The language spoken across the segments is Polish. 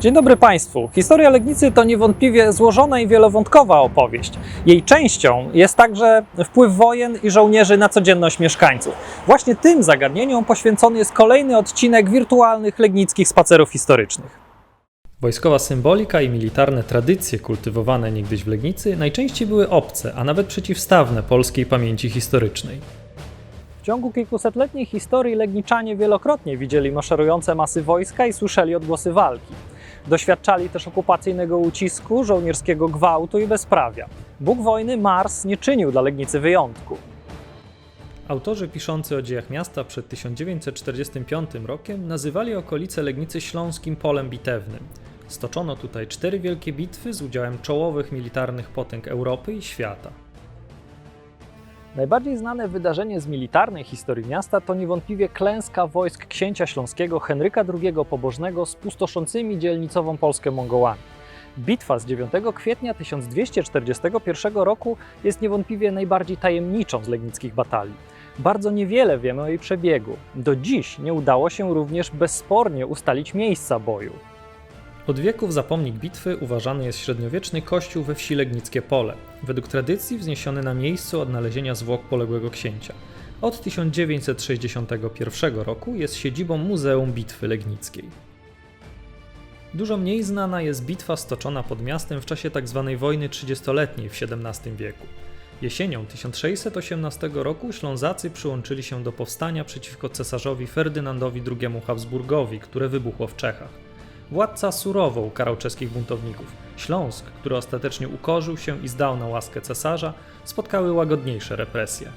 Dzień dobry Państwu. Historia Legnicy to niewątpliwie złożona i wielowątkowa opowieść. Jej częścią jest także wpływ wojen i żołnierzy na codzienność mieszkańców. Właśnie tym zagadnieniom poświęcony jest kolejny odcinek wirtualnych legnickich spacerów historycznych. Wojskowa symbolika i militarne tradycje kultywowane niegdyś w Legnicy najczęściej były obce, a nawet przeciwstawne polskiej pamięci historycznej. W ciągu kilkusetletniej historii Legniczanie wielokrotnie widzieli maszerujące masy wojska i słyszeli odgłosy walki. Doświadczali też okupacyjnego ucisku, żołnierskiego gwałtu i bezprawia. Bóg wojny Mars nie czynił dla Legnicy wyjątku. Autorzy piszący o dziejach miasta przed 1945 rokiem nazywali okolice Legnicy Śląskim Polem Bitewnym. Stoczono tutaj cztery wielkie bitwy z udziałem czołowych militarnych potęg Europy i świata. Najbardziej znane wydarzenie z militarnej historii miasta to niewątpliwie klęska wojsk księcia śląskiego Henryka II Pobożnego z pustoszącymi dzielnicową Polskę Mongołami. Bitwa z 9 kwietnia 1241 roku jest niewątpliwie najbardziej tajemniczą z legnickich batalii. Bardzo niewiele wiemy o jej przebiegu. Do dziś nie udało się również bezspornie ustalić miejsca boju. Od wieków za pomnik bitwy uważany jest średniowieczny kościół we wsi Legnickie Pole, według tradycji wzniesiony na miejscu odnalezienia zwłok poległego księcia. Od 1961 roku jest siedzibą Muzeum Bitwy Legnickiej. Dużo mniej znana jest bitwa stoczona pod miastem w czasie tzw. wojny trzydziestoletniej w XVII wieku. Jesienią 1618 roku Ślązacy przyłączyli się do powstania przeciwko cesarzowi Ferdynandowi II Habsburgowi, które wybuchło w Czechach. Władca surowo ukarał czeskich buntowników. Śląsk, który ostatecznie ukorzył się i zdał na łaskę cesarza, spotkały łagodniejsze represje.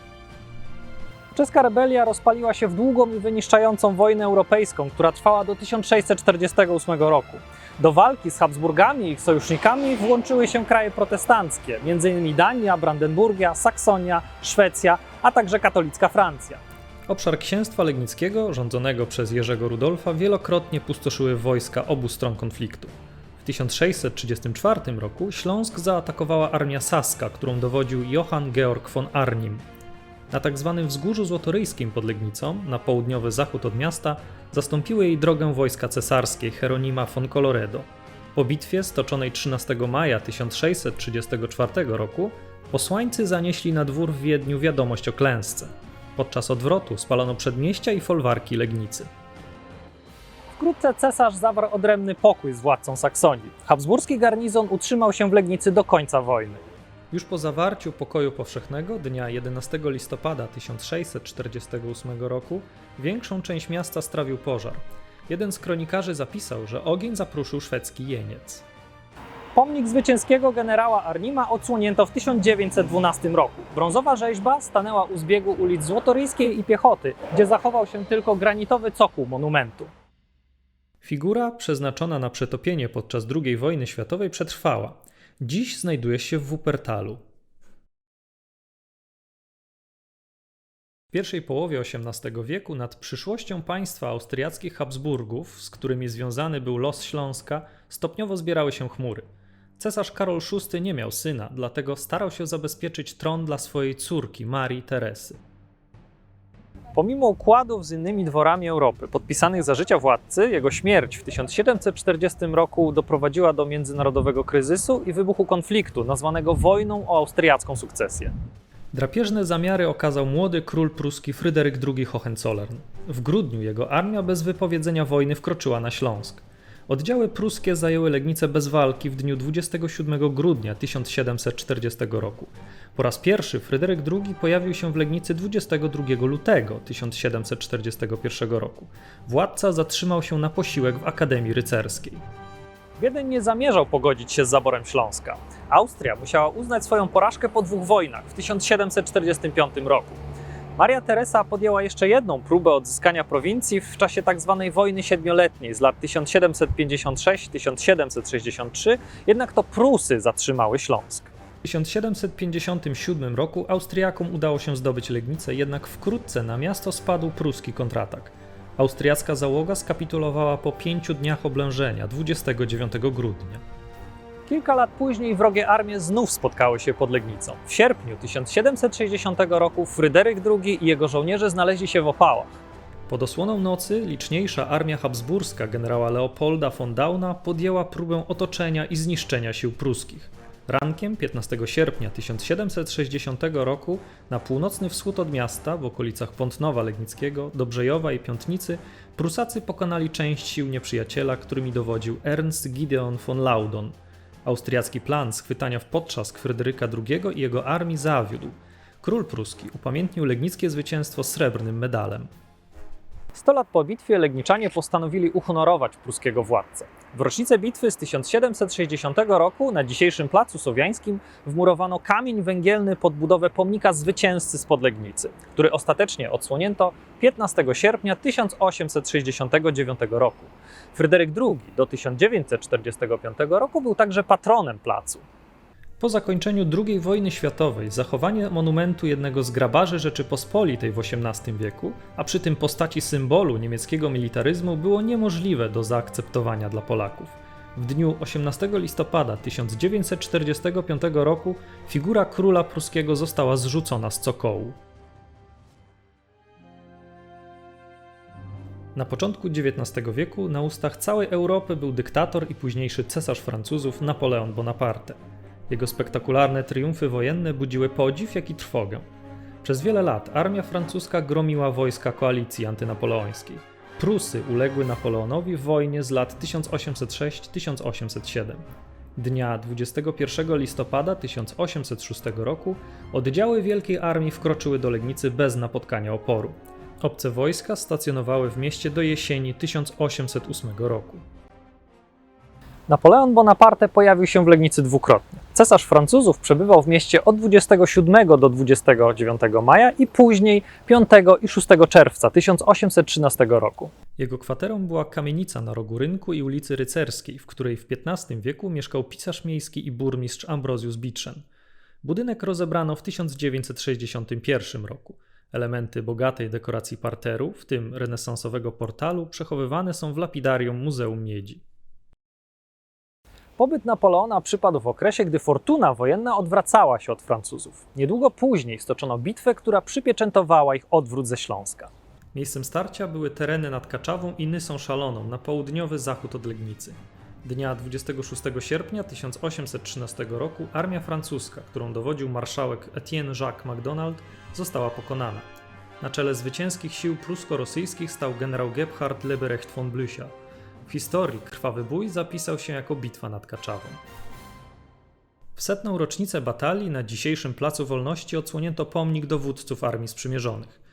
Czeska rebelia rozpaliła się w długą i wyniszczającą wojnę europejską, która trwała do 1648 roku. Do walki z Habsburgami i ich sojusznikami włączyły się kraje protestanckie, m.in. Dania, Brandenburgia, Saksonia, Szwecja, a także katolicka Francja. Obszar księstwa legnickiego, rządzonego przez Jerzego Rudolfa, wielokrotnie pustoszyły wojska obu stron konfliktu. W 1634 roku Śląsk zaatakowała armia saska, którą dowodził Johann Georg von Arnim. Na tzw. wzgórzu złotoryjskim pod Legnicą, na południowy zachód od miasta, zastąpiły jej drogę wojska cesarskie Hieronima von Colloredo. Po bitwie stoczonej 13 maja 1634 roku posłańcy zanieśli na dwór w Wiedniu wiadomość o klęsce. Podczas odwrotu spalono przedmieścia i folwarki Legnicy. Wkrótce cesarz zawarł odrębny pokój z władcą Saksonii. Habsburski garnizon utrzymał się w Legnicy do końca wojny. Już po zawarciu pokoju powszechnego dnia 11 listopada 1648 roku większą część miasta strawił pożar. Jeden z kronikarzy zapisał, że ogień zapruszył szwedzki jeniec. Pomnik zwycięskiego generała Arnima odsłonięto w 1912 roku. Brązowa rzeźba stanęła u zbiegu ulic Złotoryjskiej i Piechoty, gdzie zachował się tylko granitowy cokół monumentu. Figura przeznaczona na przetopienie podczas II wojny światowej przetrwała. Dziś znajduje się w Wuppertalu. W pierwszej połowie XVIII wieku nad przyszłością państwa austriackich Habsburgów, z którymi związany był los Śląska, stopniowo zbierały się chmury. Cesarz Karol VI nie miał syna, dlatego starał się zabezpieczyć tron dla swojej córki, Marii Teresy. Pomimo układów z innymi dworami Europy, podpisanych za życia władcy, jego śmierć w 1740 roku doprowadziła do międzynarodowego kryzysu i wybuchu konfliktu, nazwanego wojną o austriacką sukcesję. Drapieżne zamiary okazał młody król pruski Fryderyk II Hohenzollern. W grudniu jego armia bez wypowiedzenia wojny wkroczyła na Śląsk. Oddziały pruskie zajęły Legnicę bez walki w dniu 27 grudnia 1740 roku. Po raz pierwszy Fryderyk II pojawił się w Legnicy 22 lutego 1741 roku. Władca zatrzymał się na posiłek w Akademii Rycerskiej. Wiedeń nie zamierzał pogodzić się z zaborem Śląska. Austria musiała uznać swoją porażkę po dwóch wojnach w 1745 roku. Maria Teresa podjęła jeszcze jedną próbę odzyskania prowincji w czasie tzw. wojny siedmioletniej z lat 1756-1763, jednak to Prusy zatrzymały Śląsk. W 1757 roku Austriakom udało się zdobyć Legnicę, jednak wkrótce na miasto spadł pruski kontratak. Austriacka załoga skapitulowała po pięciu dniach oblężenia 29 grudnia. Kilka lat później wrogie armie znów spotkały się pod Legnicą. W sierpniu 1760 roku Fryderyk II i jego żołnierze znaleźli się w opałach. Pod osłoną nocy liczniejsza armia habsburska generała Leopolda von Dauna podjęła próbę otoczenia i zniszczenia sił pruskich. Rankiem 15 sierpnia 1760 roku na północny wschód od miasta, w okolicach Pątnowa Legnickiego, Dobrzejowa i Piątnicy, Prusacy pokonali część sił nieprzyjaciela, którymi dowodził Ernst Gideon von Laudon. Austriacki plan schwytania w potrzask Fryderyka II i jego armii zawiódł. Król pruski upamiętnił legnickie zwycięstwo srebrnym medalem. Sto lat po bitwie Legniczanie postanowili uhonorować pruskiego władcę. W rocznicę bitwy z 1760 roku na dzisiejszym Placu Słowiańskim wmurowano kamień węgielny pod budowę pomnika zwycięzcy spod Legnicy, który ostatecznie odsłonięto 15 sierpnia 1869 roku. Fryderyk II do 1945 roku był także patronem placu. Po zakończeniu II wojny światowej zachowanie monumentu jednego z grabarzy Rzeczypospolitej w XVIII wieku, a przy tym postaci symbolu niemieckiego militaryzmu było niemożliwe do zaakceptowania dla Polaków. W dniu 18 listopada 1945 roku figura króla pruskiego została zrzucona z cokołu. Na początku XIX wieku na ustach całej Europy był dyktator i późniejszy cesarz Francuzów Napoleon Bonaparte. Jego spektakularne triumfy wojenne budziły podziw, jak i trwogę. Przez wiele lat armia francuska gromiła wojska koalicji antynapoleońskiej. Prusy uległy Napoleonowi w wojnie z lat 1806-1807. Dnia 21 listopada 1806 roku oddziały Wielkiej Armii wkroczyły do Legnicy bez napotkania oporu. Obce wojska stacjonowały w mieście do jesieni 1808 roku. Napoleon Bonaparte pojawił się w Legnicy dwukrotnie. Cesarz Francuzów przebywał w mieście od 27 do 29 maja i później 5 i 6 czerwca 1813 roku. Jego kwaterą była kamienica na rogu rynku i ulicy Rycerskiej, w której w XV wieku mieszkał pisarz miejski i burmistrz Ambrosius Bitzen. Budynek rozebrano w 1961 roku. Elementy bogatej dekoracji parteru, w tym renesansowego portalu, przechowywane są w lapidarium Muzeum Miedzi. Pobyt Napoleona przypadł w okresie, gdy fortuna wojenna odwracała się od Francuzów. Niedługo później stoczono bitwę, która przypieczętowała ich odwrót ze Śląska. Miejscem starcia były tereny nad Kaczawą i Nysą Szaloną na południowy zachód od Legnicy. Dnia 26 sierpnia 1813 roku armia francuska, którą dowodził marszałek Etienne Jacques MacDonald, została pokonana. Na czele zwycięskich sił prusko-rosyjskich stał generał Gebhard Leberecht von Blücher. W historii krwawy bój zapisał się jako bitwa nad Kaczawą. W setną rocznicę batalii na dzisiejszym Placu Wolności odsłonięto pomnik dowódców Armii Sprzymierzonych.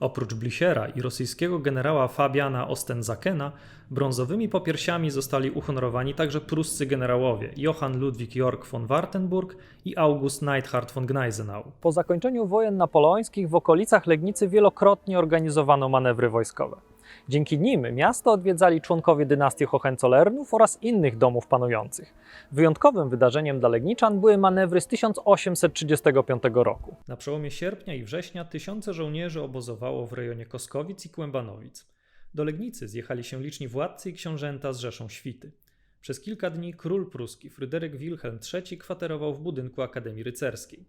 Oprócz Blüchera i rosyjskiego generała Fabiana Ostenzakena, brązowymi popiersiami zostali uhonorowani także pruscy generałowie Johann Ludwig York von Wartenburg i August Neidhart von Gneisenau. Po zakończeniu wojen napoleońskich w okolicach Legnicy wielokrotnie organizowano manewry wojskowe. Dzięki nim miasto odwiedzali członkowie dynastii Hohenzollernów oraz innych domów panujących. Wyjątkowym wydarzeniem dla Legniczan były manewry z 1835 roku. Na przełomie sierpnia i września tysiące żołnierzy obozowało w rejonie Koskowic i Kłębanowic. Do Legnicy zjechali się liczni władcy i książęta z rzeszą świty. Przez kilka dni król pruski Fryderyk Wilhelm III kwaterował w budynku Akademii Rycerskiej.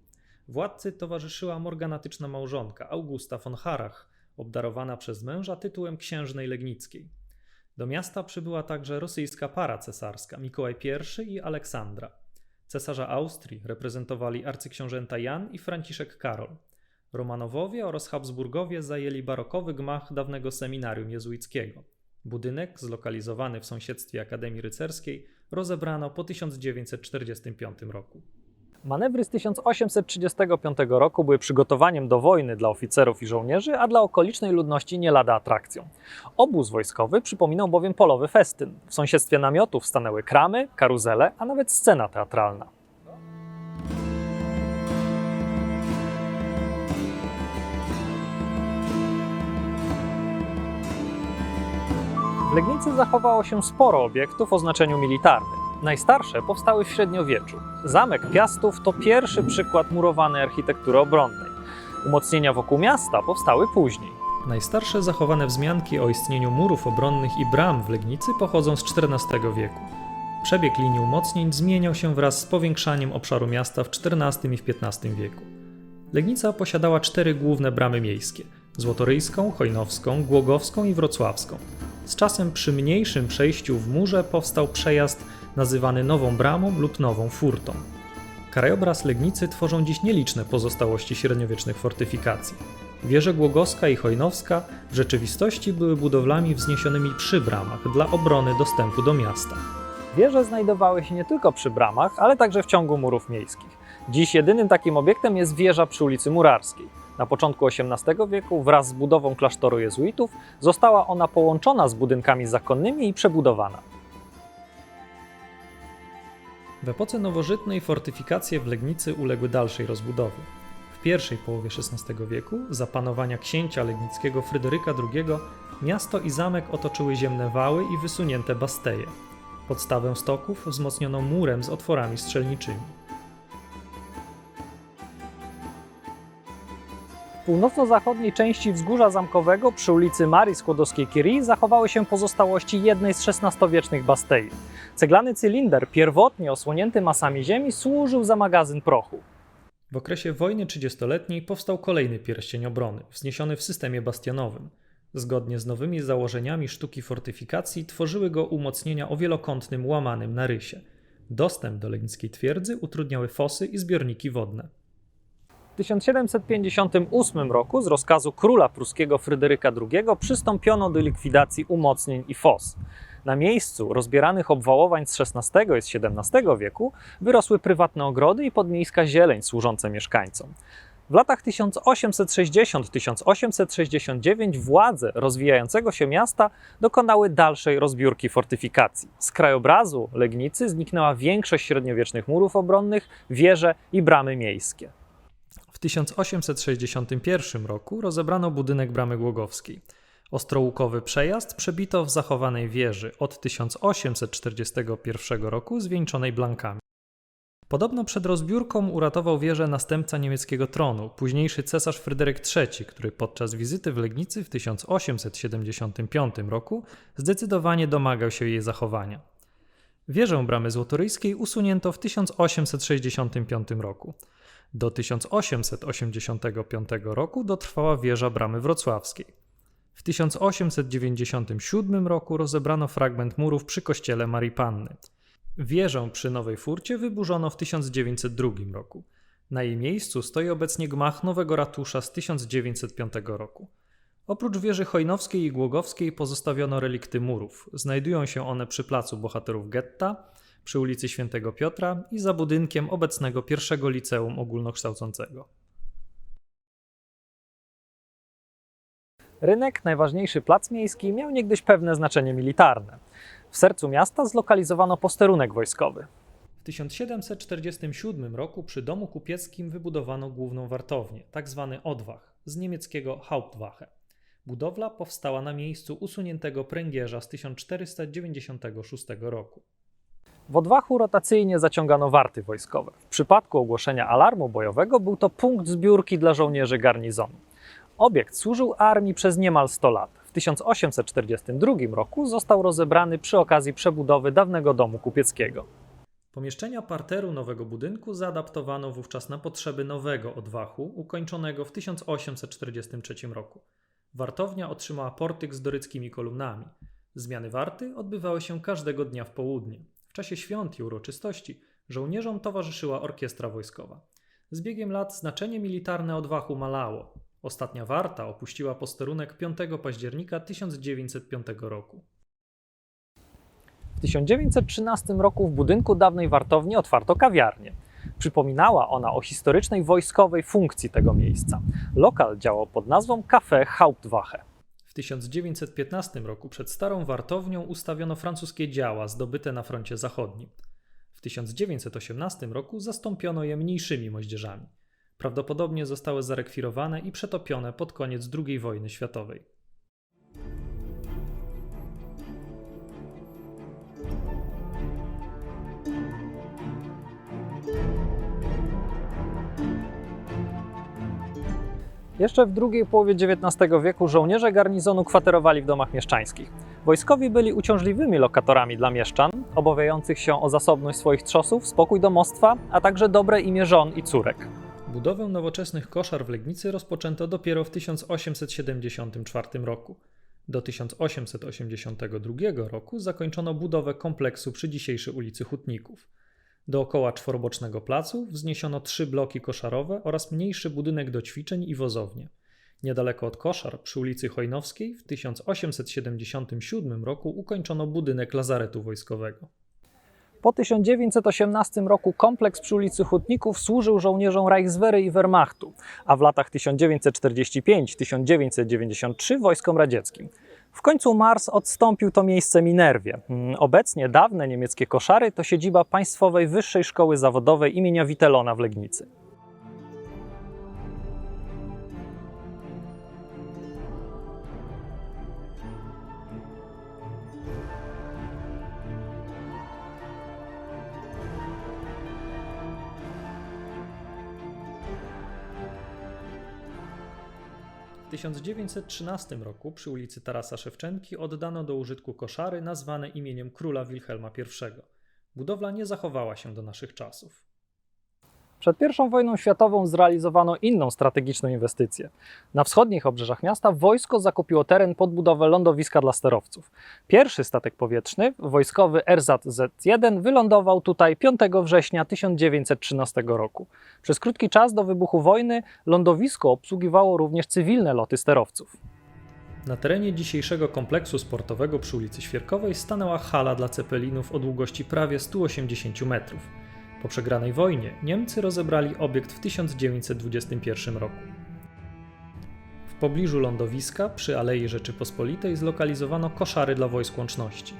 Władcy towarzyszyła morganatyczna małżonka Augusta von Harrach, obdarowana przez męża tytułem księżnej legnickiej. Do miasta przybyła także rosyjska para cesarska Mikołaj I i Aleksandra. Cesarza Austrii reprezentowali arcyksiążęta Jan i Franciszek Karol. Romanowowie oraz Habsburgowie zajęli barokowy gmach dawnego seminarium jezuickiego. Budynek, zlokalizowany w sąsiedztwie Akademii Rycerskiej, rozebrano po 1945 roku. Manewry z 1835 roku były przygotowaniem do wojny dla oficerów i żołnierzy, a dla okolicznej ludności nie lada atrakcją. Obóz wojskowy przypominał bowiem polowy festyn. W sąsiedztwie namiotów stanęły kramy, karuzele, a nawet scena teatralna. W Legnicy zachowało się sporo obiektów o znaczeniu militarnym. Najstarsze powstały w średniowieczu. Zamek Piastów to pierwszy przykład murowanej architektury obronnej. Umocnienia wokół miasta powstały później. Najstarsze zachowane wzmianki o istnieniu murów obronnych i bram w Legnicy pochodzą z XIV wieku. Przebieg linii umocnień zmieniał się wraz z powiększaniem obszaru miasta w XIV i w XV wieku. Legnica posiadała cztery główne bramy miejskie: złotoryjską, chojnowską, głogowską i wrocławską. Z czasem przy mniejszym przejściu w murze powstał przejazd nazywany Nową Bramą lub Nową Furtą. Krajobraz Legnicy tworzą dziś nieliczne pozostałości średniowiecznych fortyfikacji. Wieże Głogowska i Chojnowska w rzeczywistości były budowlami wzniesionymi przy bramach dla obrony dostępu do miasta. Wieże znajdowały się nie tylko przy bramach, ale także w ciągu murów miejskich. Dziś jedynym takim obiektem jest wieża przy ulicy Murarskiej. Na początku XVIII wieku wraz z budową klasztoru jezuitów została ona połączona z budynkami zakonnymi i przebudowana. W epoce nowożytnej fortyfikacje w Legnicy uległy dalszej rozbudowie. W pierwszej połowie XVI wieku, za panowania księcia legnickiego Fryderyka II, miasto i zamek otoczyły ziemne wały i wysunięte basteje. Podstawę stoków wzmocniono murem z otworami strzelniczymi. Północno-zachodniej części wzgórza zamkowego przy ulicy Marii Skłodowskiej-Curie zachowały się pozostałości jednej z XVI-wiecznych bastei. Ceglany cylinder, pierwotnie osłonięty masami ziemi, służył za magazyn prochu. W okresie wojny trzydziestoletniej powstał kolejny pierścień obrony, wzniesiony w systemie bastionowym. Zgodnie z nowymi założeniami sztuki fortyfikacji tworzyły go umocnienia o wielokątnym łamanym narysie. Dostęp do legnickiej twierdzy utrudniały fosy i zbiorniki wodne. W 1758 roku z rozkazu króla pruskiego Fryderyka II przystąpiono do likwidacji umocnień i fos. Na miejscu rozbieranych obwałowań z XVI i XVII wieku wyrosły prywatne ogrody i podmiejska zieleń służące mieszkańcom. W latach 1860-1869 władze rozwijającego się miasta dokonały dalszej rozbiórki fortyfikacji. Z krajobrazu Legnicy zniknęła większość średniowiecznych murów obronnych, wieże i bramy miejskie. W 1861 roku rozebrano budynek Bramy Głogowskiej. Ostrołukowy przejazd przebito w zachowanej wieży od 1841 roku zwieńczonej blankami. Podobno przed rozbiórką uratował wieżę następca niemieckiego tronu, późniejszy cesarz Fryderyk III, który podczas wizyty w Legnicy w 1875 roku zdecydowanie domagał się jej zachowania. Wieżę bramy złotoryjskiej usunięto w 1865 roku. Do 1885 roku dotrwała wieża bramy wrocławskiej. W 1897 roku rozebrano fragment murów przy kościele Marii Panny. Wieżę przy Nowej Furcie wyburzono w 1902 roku. Na jej miejscu stoi obecnie gmach nowego ratusza z 1905 roku. Oprócz wieży Chojnowskiej i Głogowskiej pozostawiono relikty murów. Znajdują się one przy placu Bohaterów Getta, przy ulicy Świętego Piotra i za budynkiem obecnego pierwszego liceum ogólnokształcącego. Rynek, najważniejszy plac miejski, miał niegdyś pewne znaczenie militarne. W sercu miasta zlokalizowano posterunek wojskowy. W 1747 roku przy domu kupieckim wybudowano główną wartownię, tzw. odwach, z niemieckiego Hauptwache. Budowla powstała na miejscu usuniętego pręgierza z 1496 roku. W odwachu rotacyjnie zaciągano warty wojskowe. W przypadku ogłoszenia alarmu bojowego był to punkt zbiórki dla żołnierzy garnizonu. Obiekt służył armii przez niemal 100 lat. W 1842 roku został rozebrany przy okazji przebudowy dawnego domu kupieckiego. Pomieszczenia parteru nowego budynku zaadaptowano wówczas na potrzeby nowego odwachu, ukończonego w 1843 roku. Wartownia otrzymała portyk z doryckimi kolumnami. Zmiany warty odbywały się każdego dnia w południe. W czasie świąt i uroczystości żołnierzom towarzyszyła orkiestra wojskowa. Z biegiem lat znaczenie militarne odwachu malało. Ostatnia warta opuściła posterunek 5 października 1905 roku. W 1913 roku w budynku dawnej wartowni otwarto kawiarnię. Przypominała ona o historycznej wojskowej funkcji tego miejsca. Lokal działał pod nazwą Café Hauptwache. W 1915 roku przed starą wartownią ustawiono francuskie działa zdobyte na froncie zachodnim. W 1918 roku zastąpiono je mniejszymi moździerzami. Prawdopodobnie zostały zarekwirowane i przetopione pod koniec II wojny światowej. Jeszcze w drugiej połowie XIX wieku żołnierze garnizonu kwaterowali w domach mieszczańskich. Wojskowi byli uciążliwymi lokatorami dla mieszczan, obawiających się o zasobność swoich trzosów, spokój domostwa, a także dobre imię żon i córek. Budowę nowoczesnych koszar w Legnicy rozpoczęto dopiero w 1874 roku. Do 1882 roku zakończono budowę kompleksu przy dzisiejszej ulicy Hutników. Dookoła czworobocznego placu wzniesiono trzy bloki koszarowe oraz mniejszy budynek do ćwiczeń i wozownię. Niedaleko od koszar, przy ulicy Chojnowskiej, w 1877 roku ukończono budynek lazaretu wojskowego. Po 1918 roku kompleks przy ulicy Hutników służył żołnierzom Reichswehry i Wehrmachtu, a w latach 1945-1993 wojskom radzieckim. W końcu Mars odstąpił to miejsce Minerwie. Mm, Obecnie dawne niemieckie koszary to siedziba Państwowej Wyższej Szkoły Zawodowej imienia Witelona w Legnicy. 1913 roku przy ulicy Tarasa Szewczenki oddano do użytku koszary nazwane imieniem króla Wilhelma I. Budowla nie zachowała się do naszych czasów. Przed I wojną światową zrealizowano inną strategiczną inwestycję. Na wschodnich obrzeżach miasta wojsko zakupiło teren pod budowę lądowiska dla sterowców. Pierwszy statek powietrzny, wojskowy Erzat Z-1, wylądował tutaj 5 września 1913 roku. Przez krótki czas do wybuchu wojny lądowisko obsługiwało również cywilne loty sterowców. Na terenie dzisiejszego kompleksu sportowego przy ulicy Świerkowej stanęła hala dla cepelinów o długości prawie 180 metrów. Po przegranej wojnie Niemcy rozebrali obiekt w 1921 roku. W pobliżu lądowiska przy Alei Rzeczypospolitej zlokalizowano koszary dla wojsk łączności.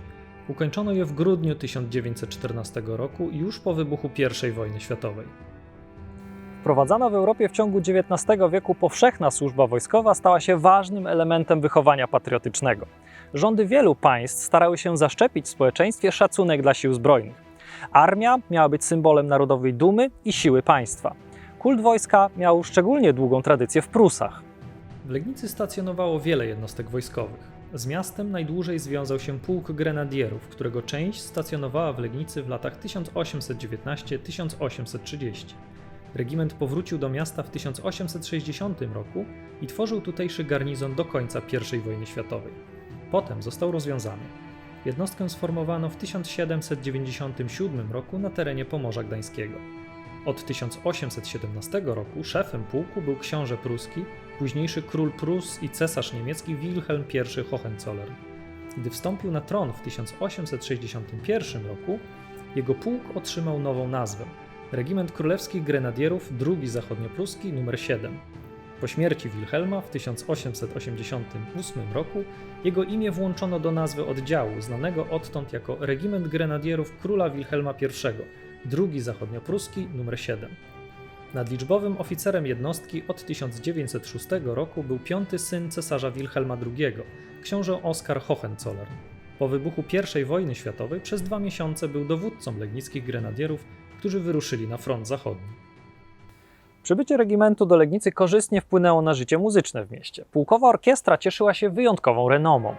Ukończono je w grudniu 1914 roku już po wybuchu I wojny światowej. Wprowadzana w Europie w ciągu XIX wieku powszechna służba wojskowa stała się ważnym elementem wychowania patriotycznego. Rządy wielu państw starały się zaszczepić w społeczeństwie szacunek dla sił zbrojnych. Armia miała być symbolem narodowej dumy i siły państwa. Kult wojska miał szczególnie długą tradycję w Prusach. W Legnicy stacjonowało wiele jednostek wojskowych. Z miastem najdłużej związał się pułk grenadierów, którego część stacjonowała w Legnicy w latach 1819-1830. Regiment powrócił do miasta w 1860 roku i tworzył tutejszy garnizon do końca I wojny światowej. Potem został rozwiązany. Jednostkę sformowano w 1797 roku na terenie Pomorza Gdańskiego. Od 1817 roku szefem pułku był książę pruski, późniejszy król Prus i cesarz niemiecki Wilhelm I Hohenzollern. Gdy wstąpił na tron w 1861 roku, jego pułk otrzymał nową nazwę Regiment Królewskich Grenadierów II Zachodniopruski nr 7. Po śmierci Wilhelma w 1888 roku jego imię włączono do nazwy oddziału, znanego odtąd jako Regiment Grenadierów Króla Wilhelma I, II Zachodniopruski nr 7. Nadliczbowym oficerem jednostki od 1906 roku był piąty syn cesarza Wilhelma II, książę Oskar Hohenzollern. Po wybuchu I wojny światowej przez dwa miesiące był dowódcą legnickich grenadierów, którzy wyruszyli na front zachodni. Przybycie regimentu do Legnicy korzystnie wpłynęło na życie muzyczne w mieście. Pułkowa orkiestra cieszyła się wyjątkową renomą.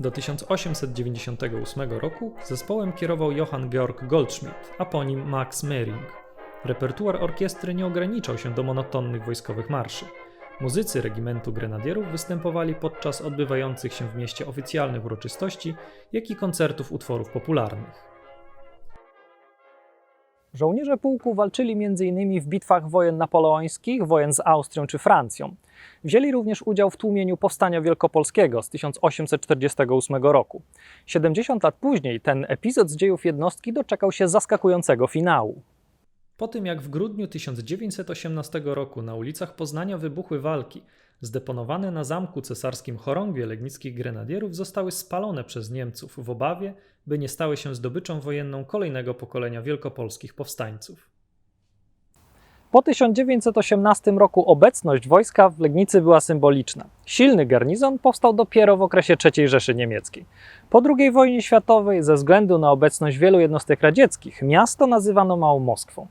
Do 1898 roku zespołem kierował Johann Georg Goldschmidt, a po nim Max Mehring. Repertuar orkiestry nie ograniczał się do monotonnych wojskowych marszy. Muzycy regimentu grenadierów występowali podczas odbywających się w mieście oficjalnych uroczystości, jak i koncertów utworów popularnych. Żołnierze pułku walczyli m.in. w bitwach wojen napoleońskich, wojen z Austrią czy Francją. Wzięli również udział w tłumieniu Powstania Wielkopolskiego z 1848 roku. 70 lat później ten epizod z dziejów jednostki doczekał się zaskakującego finału. Po tym jak w grudniu 1918 roku na ulicach Poznania wybuchły walki, zdeponowane na zamku cesarskim chorągwie legnickich grenadierów zostały spalone przez Niemców w obawie, by nie stały się zdobyczą wojenną kolejnego pokolenia wielkopolskich powstańców. Po 1918 roku obecność wojska w Legnicy była symboliczna. Silny garnizon powstał dopiero w okresie III Rzeszy Niemieckiej. Po II wojnie światowej, ze względu na obecność wielu jednostek radzieckich, miasto nazywano Małą Moskwą.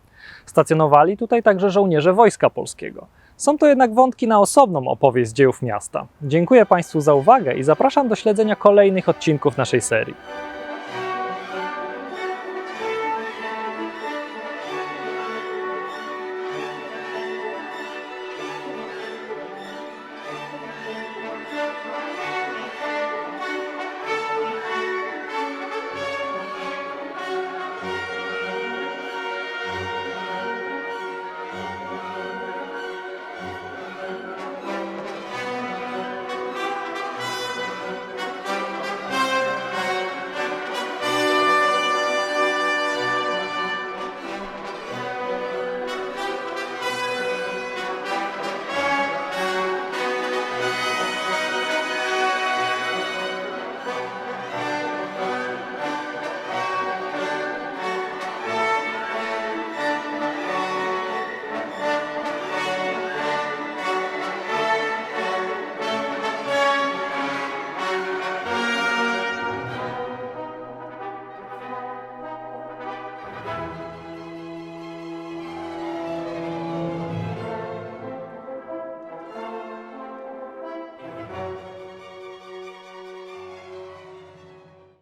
Stacjonowali tutaj także żołnierze Wojska Polskiego. Są to jednak wątki na osobną opowieść z dziejów miasta. Dziękuję Państwu za uwagę i zapraszam do śledzenia kolejnych odcinków naszej serii.